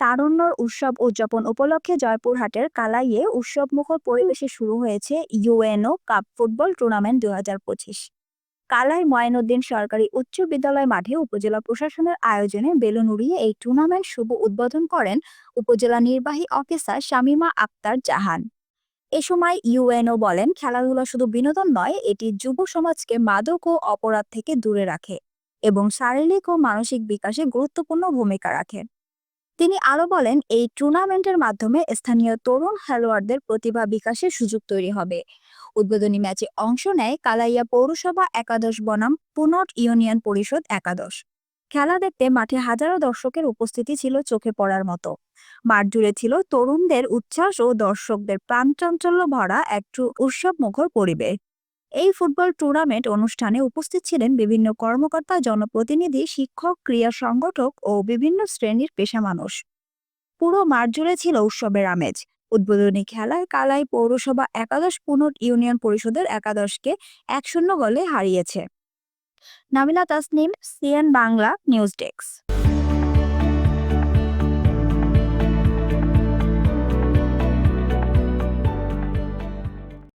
তারুণ্যর উৎসব উদযাপন উপলক্ষে জয়পুরহাটের কালাইয়ে উৎসবমুখর পরিবেশে শুরু হয়েছে ইউএনও কাপ ফুটবল টুর্নামেন্ট দুই কালাই ময়নুদ্দিন সরকারি উচ্চ বিদ্যালয় মাঠে উপজেলা প্রশাসনের আয়োজনে বেলুন উড়িয়ে এই টুর্নামেন্ট শুভ উদ্বোধন করেন উপজেলা নির্বাহী অফিসার শামীমা আক্তার জাহান। এ সময় ইউএনও বলেন, খেলাধুলা শুধু বিনোদন নয়, এটি যুব সমাজকে মাদক ও অপরাধ থেকে দূরে রাখে এবং শারীরিক ও মানসিক বিকাশে গুরুত্বপূর্ণ ভূমিকা রাখে। তিনি আরও বলেন, এই টুর্নামেন্টের মাধ্যমে স্থানীয় তরুণ খেলোয়াড়দের প্রতিভা বিকাশের সুযোগ তৈরি হবে। উদ্বোধনী ম্যাচে অংশ নেয় কালাইয়া পৌরসভা একাদশ, বনাম পুনট ইউনিয়ন পরিষদ একাদশ। খেলা দেখতে মাঠে হাজারো দর্শকের উপস্থিতি ছিল চোখে পড়ার মতো। মাঠ জুড়ে ছিল তরুণদের উচ্ছ্বাস ও দর্শকদের প্রাণ প্রাণচাঞ্চল্য ভরা একটু উৎসব মুখর পরিবেশ। এই ফুটবল টুর্নামেন্ট অনুষ্ঠানে উপস্থিত ছিলেন বিভিন্ন কর্মকর্তা, জনপ্রতিনিধি, শিক্ষক, ক্রীড়া সংগঠক ও বিভিন্ন শ্রেণির পেশা মানুষ। পুরো মাঠ ছিল উৎসবের আমেজ। উদ্বোধনী খেলায় কালাই পৌরসভা একাদশ পুনর ইউনিয়ন পরিষদের একাদশকে এক শূন্য গোলে হারিয়েছে। Namila Tasnim CN Bangla, news desk.